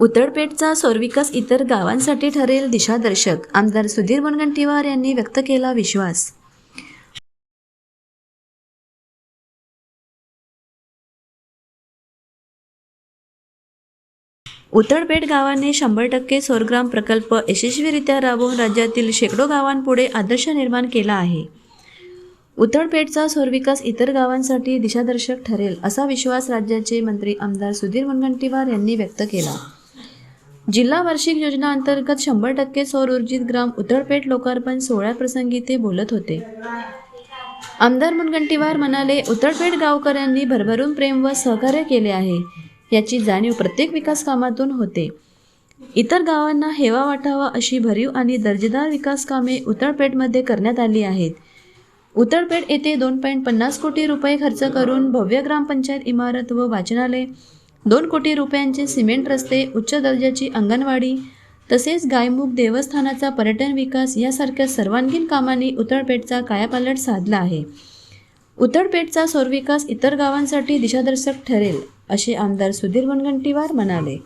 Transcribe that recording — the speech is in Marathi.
उतरपेठचा सौरविकास इतर गावांसाठी ठरेल दिशादर्शक. आमदार सुधीर मुनगंटीवार यांनी व्यक्त केला विश्वास. उतरपेठ गावाने शंभर टक्के सौरग्राम प्रकल्प यशस्वीरित्या राबवून राज्यातील शेकडो गावांपुढे आदर्श निर्माण केला आहे. उतरपेठचा सौरविकास इतर गावांसाठी दिशादर्शक ठरेल असा विश्वास राज्याचे मंत्री आमदार सुधीर मुनगंटीवार यांनी व्यक्त केला. जिल्हा वार्षिक योजना अंतर्गत शंभर टक्के सौर ऊर्जित ग्राम उतरपेठ लोकार्पण सोहळ्याप्रसंगी ते बोलत होते. आमदार मुनगंटीवार म्हणाले उतरपेठ गावकऱ्यांनी भरभरून प्रेम व सहकार्य केले आहे. याची जाणीव प्रत्येक विकास कामातून होते. इतर गावांना हेवा वाटावा अशी भरीव आणि दर्जेदार विकास कामे उतरपेठमध्ये करण्यात आली आहेत. उतरपेठ येथे दोन पॉईंट पन्नास कोटी रुपये खर्च करून भव्य ग्रामपंचायत इमारत व वाचनालय दोन कोटी रुपयांचे सिमेंट रस्ते उच्च दर्जाची अंगणवाडी तसेच गायमुख देवस्थानाचा पर्यटन विकास यासारख्या सर्वांगीण कामांनी उतरपेठचा कायापालट साधला आहे. उतरपेठचा सौरविकास इतर गावांसाठी दिशादर्शक ठरेल असे आमदार सुधीर मुनगंटीवार म्हणाले.